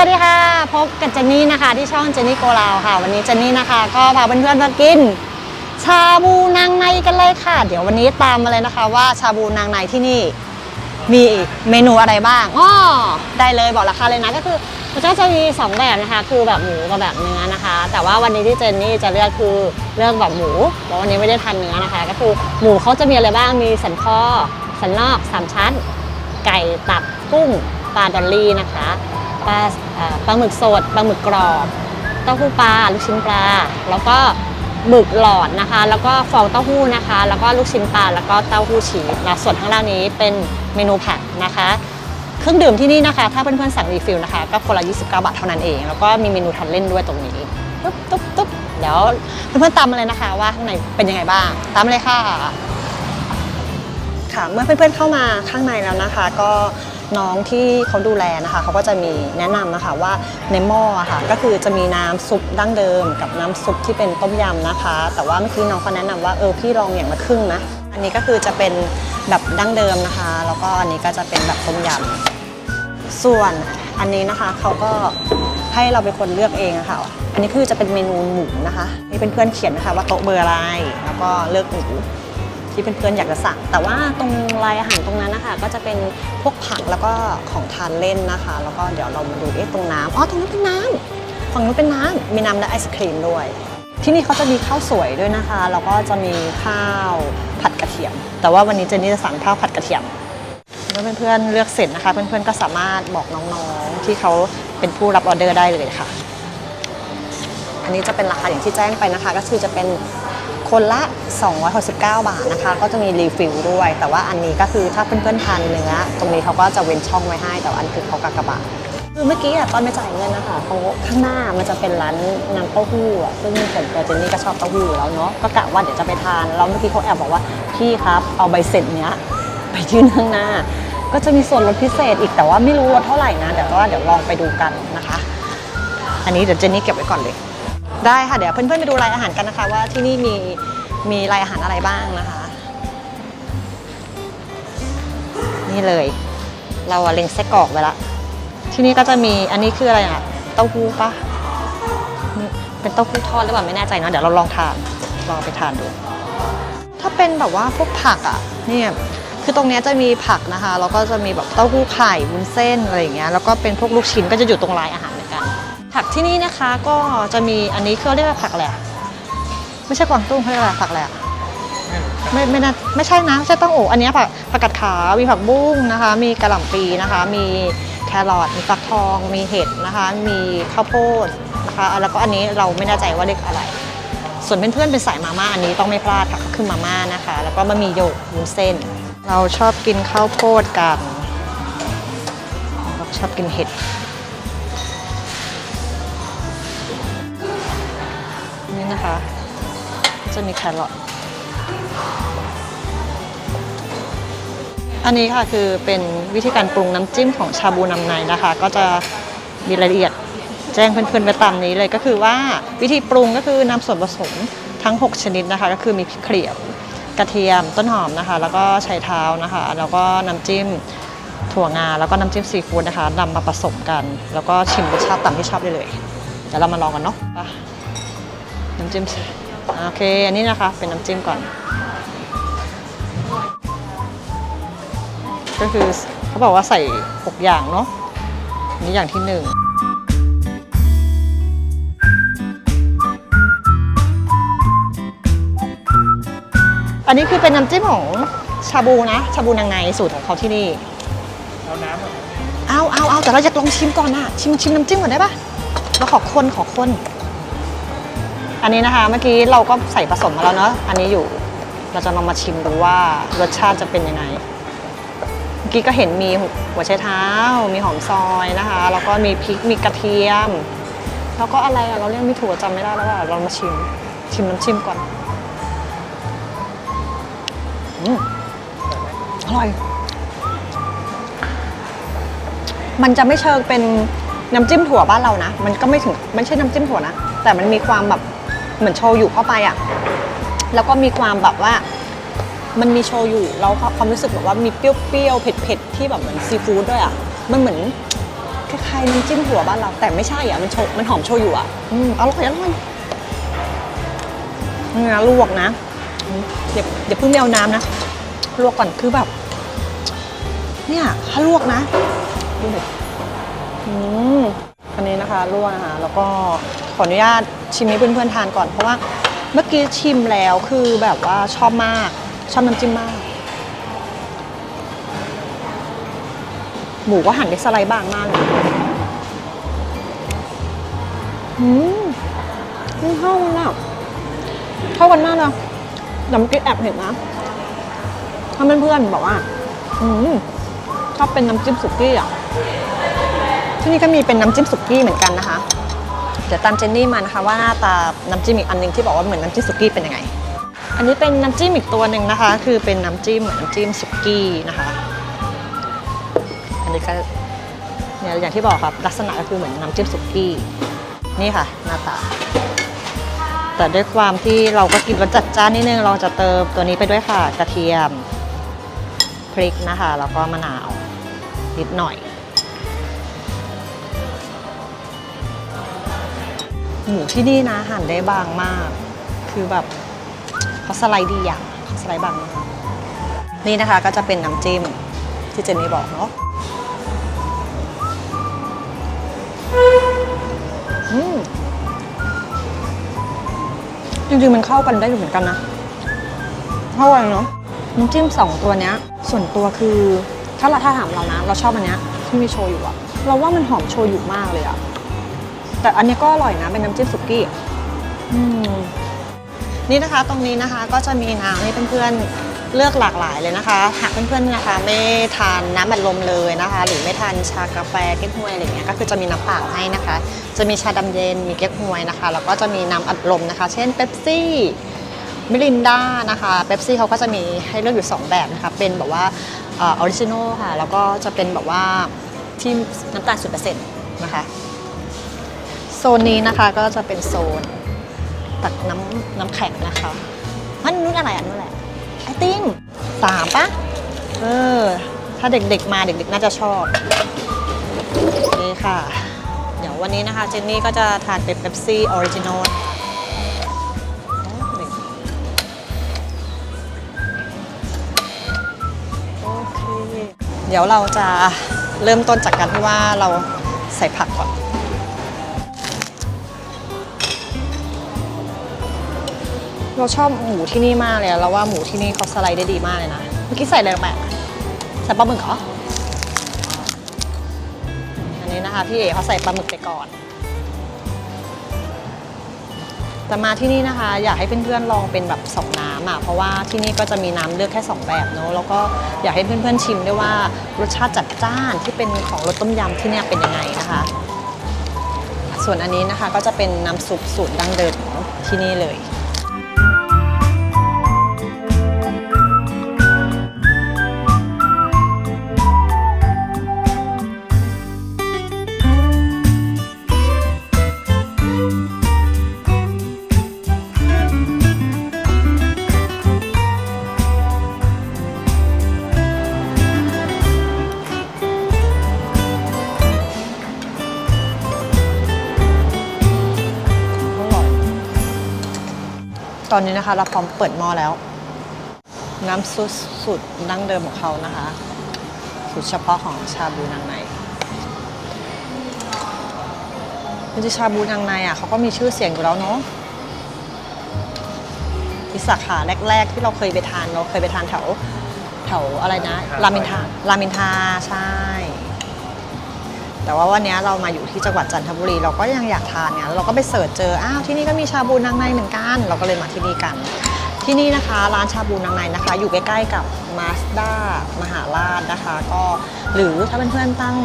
วัสดีค่ะ พบกับเจนนี่นะคะที่ช่องเจนนี่โกลาวค่ะ วันนี้เจนนี่นะคะก็พาเพื่อนๆมากิน ชาบูนางในกันเลยค่ะ เดี๋ยววันนี้ตามมาเลยนะคะ ว่าชาบูนางในที่นี่มีเมนูอะไรบ้างอ้อได้เลยบอกราคาเลยนะก็คือมันก็จะมีสองแบบนะคะ คือแบบหมูกับแบบเนื้อนะคะ แต่ว่าวันนี้ที่เจนนี่จะเลือกคือเลือกแบบหมูเพราะวันนี้ไม่ได้ทานเนื้อนะคะ ก็คือหมูเขาจะมีอะไรบ้างมีสันคอสันนอกสามชั้น ไก่ตับกุ้งปลาดอลลี่นะคะ ปลาปลาหมึกสดปลาหมึกกรอบเต้าหู้ปลาลูกชิ้นปลา แล้วก็หมึกหลอดนะคะ แล้วก็ฟองเต้าหู้นะคะ แล้วก็ลูกชิ้นปลาแล้วก็เต้าหู้ชีสแล้วส่วนข้างล่างนี้เป็นเมนูผักนะคะ เครื่องดื่มที่นี่นะคะ ถ้าเพื่อนๆสั่งรีฟิลนะคะ ก็คนละ 29 บาทเท่านั้นเอง แล้วก็มีเมนูทานเล่นด้วยตรงนี้ตุ๊บตุ๊บตุ๊บเดี๋ยวเพื่อนๆตามมาเลยนะคะว่าข้างในเป็นยังไงบ้าง ตามมาเลยค่ะค่ะเมื่อเพื่อนๆเข้ามาข้างในแล้วนะคะ ก็ น้องที่เขาดูแลนะคะเขาก็จะมีแนะนำนะคะว่าในหม้อค่ะก็คือจะมีน้ำซุปดั้งเดิม กับน้ำซุปที่เป็นต้มยำนะคะ แต่ว่าเมื่อกี้น้องเขาแนะนำว่าเออพี่ลองอย่างละครึ่งนะอันนี้ก็คือจะเป็นแบบดั้งเดิมนะคะ แล้วก็อันนี้ก็จะเป็นแบบต้มยำส่วนอันนี้นะคะเขาก็ให้เราเป็นคนเลือกเองะค่ะ อันนี้คือจะเป็นเมนูหมูนะคะ นี่เป็นเพื่อนเขียนนะคะว่าโต๊ะเบอร์อะไร แล้วก็เลือกหมู ที่เพื่อนๆอยากจะสั่ง แต่ว่าตรงรายอาหารตรงนั้นนะคะ ก็จะเป็นพวกผักแล้วก็ของทานเล่นนะคะ แล้วก็เดี๋ยวเรามาดูเอ๊ะตรงน้ำอ๋อตรงนั้นเป็นน้ำฝั่งนู้นเป็นน้ำมีน้ำและไอศครีมด้วย ที่นี่เขาจะมีข้าวสวยด้วยนะคะแล้วก็จะมีข้าวผัดกระเทียม แต่ว่าวันนี้เจนนี่จะสั่งข้าวผัดกระเทียมเมื่อเพื่อนๆเลือกเสร็จนะคะ เพื่อนๆก็สามารถบอกน้องๆที่เขาเป็นผู้รับออเดอร์ได้เลยค่ะ อันนี้จะเป็นราคาอย่างที่แจ้งไปนะคะ ก็คือจะเป็น คนละ 269 บาทนะคะ ก็จะมีรีฟิลด้วย แต่ว่าอันนี้ก็คือถ้าเพื่อนๆทานเนื้อตรงนี้เขาก็จะเว้นช่องไว้ให้ แต่ว่าอันคือเขากากบาทคือเมื่อกี้อะตอนไปจ่ายเงินนะคะเขาข้างหน้ามันจะเป็นร้านน้ำเต้าหู้อะซึ่งส่วนตัวเจนนี่ก็ชอบเต้าหู้อยู่แล้วเนาะก็กะว่าเดี๋ยวจะไปทานแล้วเมื่อกี้เขาแอบบอกว่าพี่ครับเอาใบเสร็จเนี้ยไปยื่นข้างหน้า ก็จะมีส่วนลดพิเศษอีกแต่ว่าไม่รู้ลดเท่าไหร่นะเดี๋ยวว่าเดี๋ยวลองไปดูกันนะคะ อันนี้เดี๋ยวเจนนี่เก็บไว้ก่อนเลย ได้ค่ะ เดี๋ยวเพื่อนๆไปดูรายอาหารกันนะคะ ว่าที่นี่มีมีรายอาหารอะไรบ้างนะคะ นี่เลย เราเล็งไส้กรอกไว้ละ ที่นี่ก็จะมีอันนี้คืออะไรอะเต้าหู้ปะเป็นเต้าหู้ทอดหรือเปล่าไม่แน่ใจเนอะเดี๋ยวเราลองทานลองไปทานดู ถ้าเป็นแบบว่าพวกผักอะเนี่ยคือตรงนี้จะมีผักนะคะแล้วก็จะมีแบบเต้าหู้ไข่วุ้นเส้นอะไรอย่างเงี้ยแล้วก็เป็นพวกลูกชิ้นก็จะอยู่ตรงรายอาหาร ผักที่นี่นะคะก็จะมีอันนี้เขาเรียกว่าผักอะไรอะไม่ใช่กวางตุ้งเขาเรียกอะไรผักอะไรอะไม่ไม่น่าไม่ใช่นะไม่ใช่ต้องโออันนี้ผักผักกาดขาวมีผักบุ้งนะคะ มีกระหล่ำปีนะคะ มีแครอทมีฟักทอง มีเห็ดนะคะ มีข้าวโพดนะคะแล้วก็อันนี้เราไม่แน่ใจว่าเรียกอะไร ส่วนเพื่อนๆเป็นสายมาม่าอันนี้ต้องไม่พลาดค่ะก็คือมาม่านะคะ แล้วก็บะหมี่โยกวุ้นเส้น เราชอบกินข้าวโพดกันชอบกินเห็ด นะคะ จะมีแครอทอันนี้ค่ะคือเป็นวิธีการปรุงน้ำจิ้มของชาบูนำในนะคะ ก็จะมีรายละเอียดแจ้งเพื่อนๆไปตามนี้เลยก็คือว่าวิธีปรุงก็คือนำส่วนผสมทั้ง 6 ชนิดนะคะ ก็คือมีพริกเขียวกระเทียมต้นหอมนะคะ แล้วก็ไชเท้านะคะ แล้วก็น้ำจิ้มถั่วงา แล้วก็น้ำจิ้มซีฟู้ดนะคะนำมาผสมกัน แล้วก็ชิมรสชาติตามที่ชอบได้เลยเดี๋ยวเรามาลองกันเนาะไป น้ำจิ้มอ่าโอเค อันนี้นะคะ เป็นน้ำจิ้มก่อน ก็คือเขาบอกว่าใส่ 6 อย่างเนาะอันนี่อย่างที่หนึ่งอันนี้คือเป็นน้ำจิ้มของชาบูนะ ชาบูนางในสูตรของเขาที่นี่ เอาน้ำเอาเอาเอาแต่เราอยากลองชิมก่อนอะชิมชิมน้ำจิ้มก่อนได้ปะเราขอคนขอคน อันนี้นะคะเมื่อกี้เราก็ใส่ผสมมาแล้วเนาะอันนี้อยู่เราจะลองมาชิมดูว่ารสชาติจะเป็นยังไงเมื่อกี้ก็เห็นมีหัวไชเท้า มีหอมซอยนะคะแล้วก็มีพริกมีกระเทียม แล้วก็อะไรอะเราเรียกไม่ถูกจำไม่ได้แล้วว่าเรามาชิมชิมน้ำจิ้มก่อนอืมอร่อย มันจะไม่เชิงเป็นน้ำจิ้มถั่วบ้านเรานะ มันก็ไม่ถึงไม่ใช่น้ำจิ้มถั่วนะ แต่มันมีความแบบ เหมือนโชยุเข้าไปอะ่ะ แล้วก็มีความแบบว่า มันมีโชยุแล้วความรู้สึกแบบว่ามีเปรี้ยวๆเผ็ดๆที่แบบเหมือนซีฟู้ดด้วยอะ่ะ มันเหมือนคล้ายๆน้ำจิ้มหัวบ้านเรา แต่ไม่ใช่อะมันโชมันหอมโชยุอะอืมอร่อยอร่อยนี่นะลวกนะเดี๋ยวเดี๋ยวเพิ่งไปเอาน้ำนะลวกก่อนคือแบบ เนี่ยถ้าลวกนะดูดิอืมอันนี้นะคะลวกนะคะแล้วก็ขออนุญาต ชิมให้เพื่อนๆทานก่อนเพราะว่าเมื่อกี้ชิมแล้วคือแบบว่าชอบมากชอบน้ำจิ้มมาก หมูก็หั่นเป็นสไลด์บางมากเลยอืมเข้ากันอะเข้ากันมากเลยแต่เมื่อกี้แอบเห็นนะถ้าเพื่อนๆบอกว่า อืมชอบเป็นน้ำจิ้มสุกี้อะที่นี่ก็มีเป็นน้ำจิ้มสุกี้เหมือนกันนะคะ เดี๋ยวตามเจนนี่มานะคะว่าหน้าตาน้ำจิ้มอีกอันหนึงที่บอกว่าเหมือนน้ำจิ้มสุกี้เป็นยังไง อันนี้เป็นน้ำจิ้มอีกตัวหนึ่งนะคะ คือเป็นน้ำจิ้มเหมือนน้ำจิ้มสุกี้นะคะ อันนี้ก็เนี่ยอย่างที่บอกครับลักษณะก็คือเหมือนน้ำจิ้มสุกี้นี่ค่ะ หน้าตา แต่ด้วยความที่เราก็กินรสจัดจ้านนิดนึงเราจะเติมตัวนี้ไปด้วยค่ะกระเทียมพริกนะคะแล้วก็มะนาวนิดหน่อย หมูที่นี่นะหั่นได้บางมาก คือแบบเขาสไลด์ดีอะเขาสไลด์บางมากนี่นะคะก็จะเป็นน้ำจิ้มที่เจนนี่บอกเนาะจริงๆมันเข้ากันได้อยู่เหมือนกันนะเข้ากันเนาะน้ำจิ้มสองตัวเนี้ย ส่วนตัวคือถ้าเราถ้าถามเรานะ เราชอบอันเนี้ยที่มีโชยุอะเราว่ามันหอมโชยุมากเลยอะ แต่อันนี้ก็อร่อยนะ เป็นน้ำจิ้มสุกี้นี่นะคะตรงนี้นะคะก็จะมีน้ำให้เพื่อนๆเลือกหลากหลายเลยนะคะหากเพื่อนๆนะคะ ไม่ทานน้ำบัดลมเลยนะคะ หรือไม่ทานชากาแฟเก๊กฮวยอะไรเงี้ยก็คือจะมีน้ำเปล่าให้นะคะ จะมีชาดำเย็นมีเก๊กฮวยนะคะแล้วก็จะมีน้ำอัดลมนะคะ เช่นเป๊ปซี่มิรินดานะคะเป๊ปซี่เขาก็จะมีให้เลือกอยู่ 2 แบบนะคะเป็นแบบว่าออริจินอลค่ะ แล้วก็จะเป็นแบบว่าที่น้ำตาลศูนเปอร์เซ็นต์นะคะ นนี้นะคะก็จะเป็นโซนตักน้ำน้ำแข็งนะคะมันนู่นอะไรอันนู้นแหละไอติมสามปะเออ ถ้าเด็กๆมาเด็กๆน่าจะชอบนี่ค่ะ เดี๋ยววันนี้นะคะเจนนี่ก็จะทานเป็นเป๊ปซี่ออริจินอลโอเคเดี๋ยวเราจะเริ่มต้นจากการที่ว่าเราใส่ผักก่อน เราชอบหมูที่นี่มากเลยเราว่าหมูที่นี่เขาสไลด์ได้ดีมากเลยนะ เมื่อกี้ใส่อะไรลงไปใส่ปลาหมึกเหรอ อันนี้นะคะพี่เอ๋เขาใส่ปลาหมึกไปก่อน แต่มาที่นี่นะคะ อยากให้เพื่อนๆลองเป็นแบบสองน้ำอะ เพราะว่าที่นี่ก็จะมีน้ำเลือกแค่ 2 แบบเนอะแล้วก็อยากให้เพื่อนๆชิมด้วยว่ารสชาติจัดจ้านที่เป็นของรสต้มยำที่เนี่ยเป็นยังไงนะคะ ส่วนอันนี้นะคะก็จะเป็นน้ำซุปสูตรดั้งเดิมของที่นี่เลย อนนี้นะคะ เราพร้อมเปิดหม้อแล้ว น้ำซุปสูตรดั้งเดิมของเขานะคะ สูตรเฉพาะของชาบูนางในจริงๆชาบูนางในอะเขาก็มีชื่อเสียงอยู่แล้วเนาะที่สาขาแรก ๆ ที่เราเคยไปทานเราเคยไปทานแถวแถวอะไรนะ รามินทรารามินทราใช่ แต่ว่าวันนี้เรามาอยู่ที่จังหวัดจันทบุรี เราก็ยังอยากทานเนี่ยเราก็ไปเสิร์ชเจออ้าวที่นี่ก็มีชาบูนางในเหมือนกัน เราก็เลยมาที่นี่กัน ที่นี่นะคะร้านชาบูนางในนะคะ อยู่ใกล้ๆกับมาสด้ามหาราชนะคะ ก็หรือถ้าเพื่อนๆตั้ง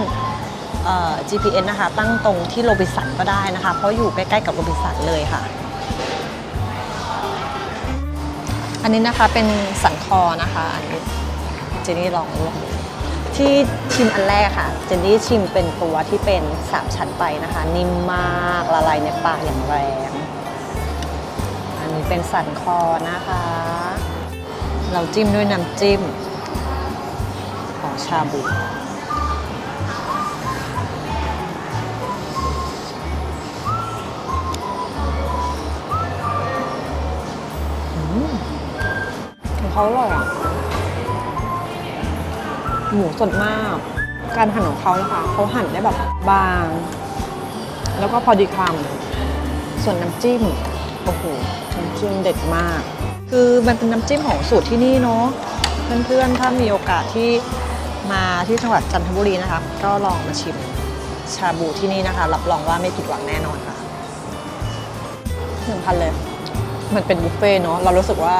เอ่อ GPS นะคะ ตั้งตรงที่โรบิสันก็ได้นะคะ เพราะอยู่ใกล้ๆกับโรบิสันเลยค่ะ อันนี้นะคะเป็นสันคอนะคะอันนี้เจนนี่ลองลองดู ที่ชิมอันแรกค่ะ เจนนี่ชิมเป็นตัวที่เป็นสามชั้นไปนะคะ นิ่มมากละลายในปากอย่างแรง อันนี้เป็นสันคอนะคะ เราจิ้มด้วยน้ำจิ้ม ของชาบูเขาอร่อยอะ หมูสดมาก การหั่นของเขานะคะเขาหั่นได้แบบบาง แล้วก็พอดีคำส่วนน้ำจิ้มโอ้โหน้ำจิ้มเด็ดมาก คือมันเป็นน้ำจิ้มของสูตรที่นี่เนาะเพื่อนๆถ้ามีโอกาสที่มาที่จังหวัดจันทบุรีนะคะ ก็ลองมาชิมชาบูที่นี่นะคะ รับรองว่าไม่ผิดหวังแน่นอนค่ะหนึ่งพันเลย มันเป็นบุฟเฟ่เนาะเรารู้สึกว่า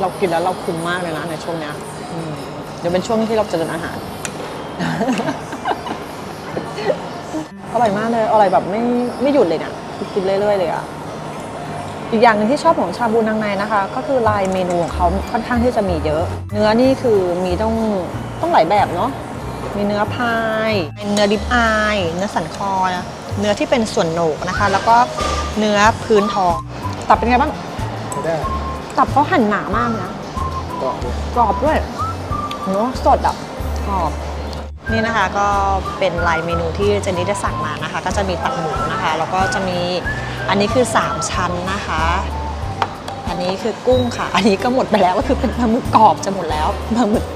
เรากินแล้วเราคุ้มมากเลยนะในช่วงเนี้ย เดี๋ยวเป็นช่วงที่เราจะเดินอาหาร อร่อยมากเลยอร่อยแบบไม่ไม่หยุดเลยเนี่ยกินเรื่อยๆเลยอะอีกอย่างหนึ่งที่ชอบของชาบูนางในนะคะ ก็คือลายเมนูของเขาค่อนข้างที่จะมีเยอะ เนื้อนี่คือมีต้องต้องหลายแบบเนาะมีเนื้อพายเนื้อดิบอายเนื้อสันคอเนื้อที่เป็นส่วนโหนกนะคะ แล้วก็เนื้อพื้นท้องตับเป็นไงบ้างได้ตับเขาหั่นหนามากนะกรอบด้วยกรอบด้วย เนื้อสดอะกรอบนี่นะคะก็เป็นลายเมนูที่เจนนี่ได้สั่งมานะคะ ก็จะมีตับหมูนะคะแล้วก็จะมีอันนี้คือ 3 ชั้นนะคะ อันนี้คือกุ้งค่ะ อันนี้ก็หมดไปแล้วก็คือเป็นปลาหมึกกรอบจะหมดแล้วปลาหมึก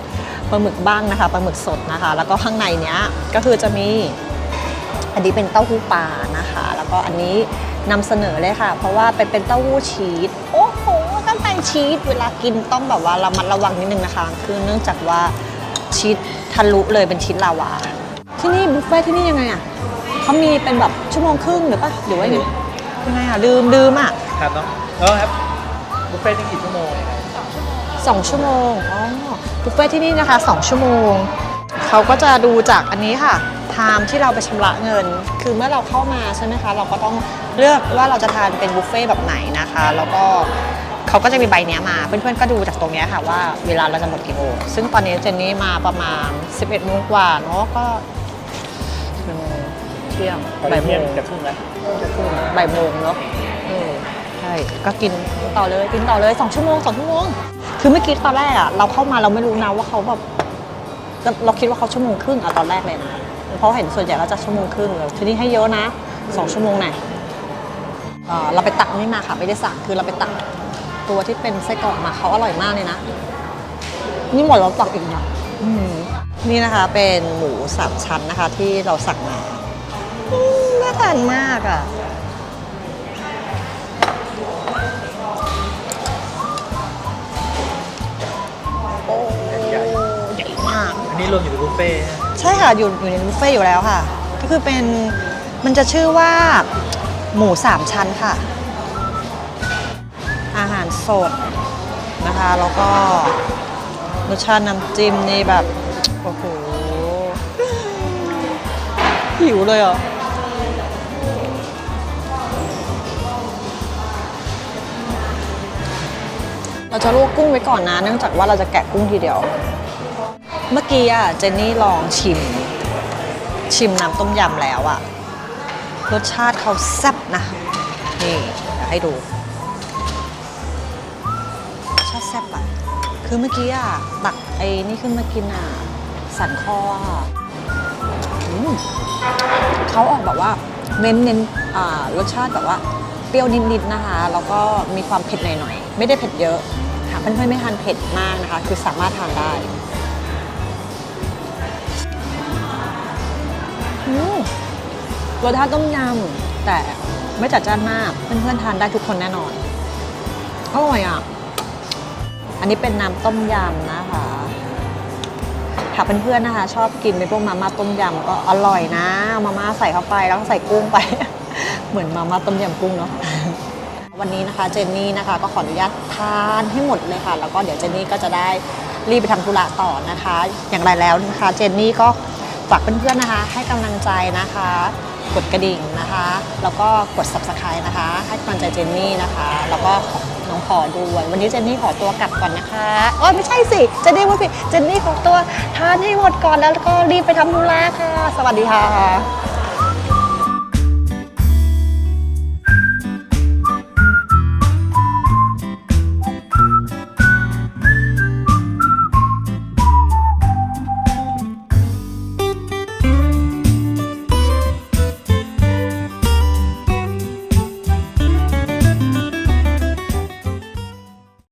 ปลาหมึกบ้างนะคะปลาหมึกสดนะคะ แล้วก็ข้างในเนี้ยก็คือจะมีอันนี้เป็นเต้าหู้ปลานะคะ แล้วก็อันนี้นำเสนอเลยค่ะ เพราะว่าเป็นเป็นเต้าหู้ชีส ชีสเวลากินต้องแบบว่าระมัดระวังนิดนึงนะคะ คือเนื่องจากว่าชีสทะลุเลยเป็นชีสลาวา ที่นี่บุฟเฟ่ที่นี่ยังไงอะเขามีเป็นแบบชั่วโมงครึ่งหรือปะหรือว่ายังไงยังไงอะลืมลืมอะครับเนาะแล้วครับบุฟเฟ่ต์นี่กี่ชั่วโมงสองชั่วโมงอ๋อบุฟเฟ่ที่นี่นะคะ2ชั่วโมงเขาก็จะดูจากอันนี้ค่ะไทม์ที่เราไปชำระเงิน คือเมื่อเราเข้ามาใช่ไหมคะ เราก็ต้องเลือกว่าเราจะทานเป็นบุฟเฟ่แบบไหนนะคะ แล้วก็ เขาก็จะมีใบเนี้ยมา เพื่อนๆก็ดูจากตรงเนี้ยค่ะว่าเวลาเราจะหมดกี่โมงซึ่งตอนนี้เจนนี่มาประมาณ 11โมงกว่าเนาะก็กี่โมงเที่ยงบ่ายโมงจะครึ่งแล้วบ่ายโมงเนาะเออใช่ก็กินต่อเลยกินต่อเลย2ชั่วโมง2ชั่วโมงคือเมื่อกี้ตอนแรกอะเราเข้ามาเราไม่รู้นะว่าเขาแบบเราเราคิดว่าเขาชั่วโมงครึ่งอะตอนแรกเลยนะเพราะเห็นส่วนใหญ่เราจะชั่วโมงครึ่งแล้วทีนี้ให้เยอะนะ2ชั่วโมงไหนเอ่อเราไปตักนี่มาค่ะไม่ได้สั่งคือเราไปตัก ตัวที่เป็นไส้กรอกมาเขาอร่อยมากเลยนะ นี่หมดเราตักอีกนะอืมนี่นะคะเป็นหมูสามชั้นนะคะที่เราสั่งมาอืมน่าทานมากอะโอ้ใหญ่มาก อันนี้รวมอยู่ในบุฟเฟ่ต์นะใช่ค่ะอยู่อยู่ในบุฟเฟ่ต์อยู่แล้วค่ะ ก็คือเป็นมันจะชื่อว่าหมูสามชั้นค่ะอาหาร สดนะคะ แล้วก็รสชาติน้ำจิ้มนี่แบบ โอ้โห หิวเลยเหรอเราจะลวกกุ้งไว้ก่อนนะ เนื่องจากว่าเราจะแกะกุ้งทีเดียว เมื่อกี้อะเจนนี่ลองชิม ชิมน้ำต้มยำแล้วอะ รสชาติเขาแซ่บนะ นี่ให้ดู คือเมื่อกี้อะตักไอ้นี่ขึ้นมากินอะ สันคออะอืมเขาออกแบบว่าเน้นเน้นอ่ารสชาติแบบว่าเปรี้ยวนิดๆนะคะ แล้วก็มีความเผ็ดหน่อยๆ ไม่ได้เผ็ดเยอะหากเพื่อนๆไม่ทานเผ็ดมากนะคะ คือสามารถทานได้รสชาติต้มยำแต่ไม่จัดจ้านมาก เพื่อนๆทานได้ทุกคนแน่นอนอร่อยอะ อันนี้เป็นน้ำต้มยำนะคะถ้าเพื่อนๆนะคะ ชอบกินเป็นพวกมาม่าต้มยำก็อร่อยนะมาม่าใส่เข้าไปแล้วก็ใส่กุ้งไป เหมือนมาม่าต้มยำกุ้งเนาะวันนี้นะคะเจนนี่นะคะก็ขออนุญาตทานให้หมดเลยค่ะ แล้วก็เดี๋ยวเจนนี่ก็จะได้รีบไปทำธุระต่อนะคะ อย่างไรแล้วนะคะ เจนนี่ก็ฝากเพื่อนๆนะคะ ให้กำลังใจนะคะ กดกระดิ่งนะคะ แล้วก็กด subscribe นะคะ ให้กำลังใจเจนนี่นะคะ แล้วก็ น้องขอด้วยวันนี้เจนนี่ขอตัวกลับก่อนนะคะโอ้ยไม่ใช่สิเจนนี่ว่าผิดเจนนี่ขอตัวทานให้หมดก่อนแล้วก็รีบไปทำธุระค่ะ สวัสดีค่ะ